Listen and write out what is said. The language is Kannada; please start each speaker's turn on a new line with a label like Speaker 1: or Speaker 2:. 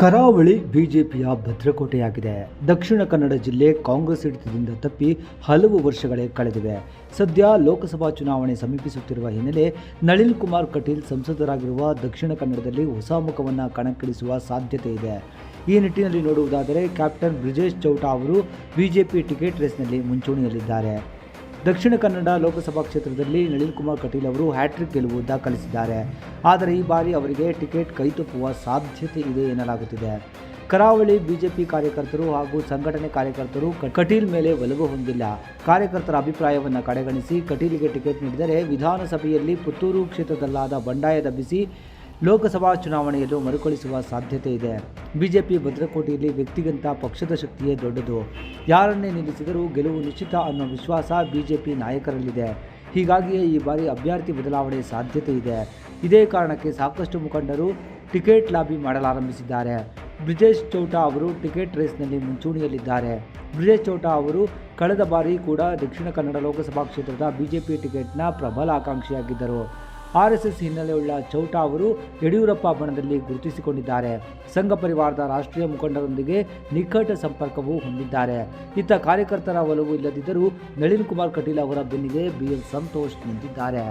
Speaker 1: ಕರಾವಳಿ ಬಿಜೆಪಿಯ ಭದ್ರಕೋಟೆಯಾಗಿದೆ. ದಕ್ಷಿಣ ಕನ್ನಡ ಜಿಲ್ಲೆ ಕಾಂಗ್ರೆಸ್ ಹಿಡಿತದಿಂದ ತಪ್ಪಿ ಹಲವು ವರ್ಷಗಳೇ ಕಳೆದಿವೆ. ಸದ್ಯ ಲೋಕಸಭಾ ಚುನಾವಣೆ ಸಮೀಪಿಸುತ್ತಿರುವ ಹಿನ್ನೆಲೆ ನಳಿನ್ ಕುಮಾರ್ ಕಟೀಲ್ ಸಂಸದರಾಗಿರುವ ದಕ್ಷಿಣ ಕನ್ನಡದಲ್ಲಿ ಹೊಸ ಮುಖವನ್ನು ಕಣಕ್ಕಿಳಿಸುವ ಸಾಧ್ಯತೆ ಇದೆ. ಈ ನಿಟ್ಟಿನಲ್ಲಿ ನೋಡುವುದಾದರೆ, ಕ್ಯಾಪ್ಟನ್ ಬ್ರಿಜೇಶ್ ಚೌಟಾ ಅವರು ಬಿಜೆಪಿ ಟಿಕೆಟ್ ರೇಸ್ನಲ್ಲಿ ಮುಂಚೂಣಿಯಲ್ಲಿದ್ದಾರೆ. ದಕ್ಷಿಣ ಕನ್ನಡ ಲೋಕಸಭಾ ಕ್ಷೇತ್ರದಲ್ಲಿ ನಳಿನ್ ಕುಮಾರ್ ಕಟೀಲ್ ಅವರು ಹ್ಯಾಟ್ರಿಕ್ ಗೆಲುವು ದಾಖಲಿಸಿದ್ದಾರೆ. ಆದರೆ ಈ ಬಾರಿ ಅವರಿಗೆ ಟಿಕೆಟ್ ಕೈತಪ್ಪುವ ಸಾಧ್ಯತೆ ಇದೆ ಎನ್ನಲಾಗುತ್ತಿದೆ. ಕರಾವಳಿ ಬಿಜೆಪಿ ಕಾರ್ಯಕರ್ತರು ಹಾಗೂ ಸಂಘಟನೆ ಕಾರ್ಯಕರ್ತರು ಕಟೀಲ್ ಮೇಲೆ ಒಲವು ಹೊಂದಿಲ್ಲ. ಕಾರ್ಯಕರ್ತರ ಅಭಿಪ್ರಾಯವನ್ನು ಕಡೆಗಣಿಸಿ ಕಟೀಲ್ಗೆ ಟಿಕೆಟ್ ನೀಡಿದರೆ ವಿಧಾನಸಭೆಯಲ್ಲಿ ಪುತ್ತೂರು ಕ್ಷೇತ್ರದಲ್ಲಾದ ಬಂಡಾಯ ದಬ್ಬಿಸಿ ಲೋಕಸಭಾ ಚುನಾವಣೆಯಲ್ಲೂ ಮರುಕಳಿಸುವ ಸಾಧ್ಯತೆ ಇದೆ. ಬಿಜೆಪಿ ಭದ್ರಕೋಟೆಯಲ್ಲಿ ವ್ಯಕ್ತಿಗಿಂತ ಪಕ್ಷದ ಶಕ್ತಿಯೇ ದೊಡ್ಡದು. ಯಾರನ್ನೇ ನಿಲ್ಲಿಸಿದರೂ ಗೆಲುವು ನಿಶ್ಚಿತ ಅನ್ನೋ ವಿಶ್ವಾಸ ಬಿಜೆಪಿ ನಾಯಕರಲ್ಲಿದೆ. ಹೀಗಾಗಿಯೇ ಈ ಬಾರಿ ಅಭ್ಯರ್ಥಿ ಬದಲಾವಣೆ ಸಾಧ್ಯತೆ ಇದೆ. ಇದೇ ಕಾರಣಕ್ಕೆ ಸಾಕಷ್ಟು ಮುಖಂಡರು ಟಿಕೆಟ್ ಲಾಬಿ ಮಾಡಲಾರಂಭಿಸಿದ್ದಾರೆ. ಬ್ರಿಜೇಶ್ ಚೌಟಾ ಅವರು ಟಿಕೆಟ್ ರೇಸ್ನಲ್ಲಿ ಮುಂಚೂಣಿಯಲ್ಲಿದ್ದಾರೆ. ಬ್ರಿಜೇಶ್ ಚೌಟಾ ಅವರು ಕಳೆದ ಬಾರಿ ಕೂಡ ದಕ್ಷಿಣ ಕನ್ನಡ ಲೋಕಸಭಾ ಕ್ಷೇತ್ರದ ಬಿಜೆಪಿ ಟಿಕೆಟ್ನ ಪ್ರಬಲ ಆಕಾಂಕ್ಷಿಯಾಗಿದ್ದರು. ಆರ್ ಎಸ್ ಎಸ್ ಹಿನ್ನೆಲೆಯುಳ್ಳ ಚೌಟಾ ಅವರು ಯಡಿಯೂರಪ್ಪ ಬಣದಲ್ಲಿ ಗುರುತಿಸಿಕೊಂಡಿದ್ದಾರೆ. ಸಂಘ ಪರಿವಾರದ ರಾಷ್ಟ್ರೀಯ ಮುಖಂಡರೊಂದಿಗೆ ನಿಕಟ ಸಂಪರ್ಕವೂ ಹೊಂದಿದ್ದಾರೆ. ಇತ್ತ ಕಾರ್ಯಕರ್ತರ ಒಲವು ಇಲ್ಲದಿದ್ದರೂ ನಳಿನ್ ಕುಮಾರ್ ಕಟೀಲ್ ಅವರ ಬೆನ್ನಿಗೆ ಬಿ ಎಲ್ ಸಂತೋಷ್ ನಿಂತಿದ್ದಾರೆ.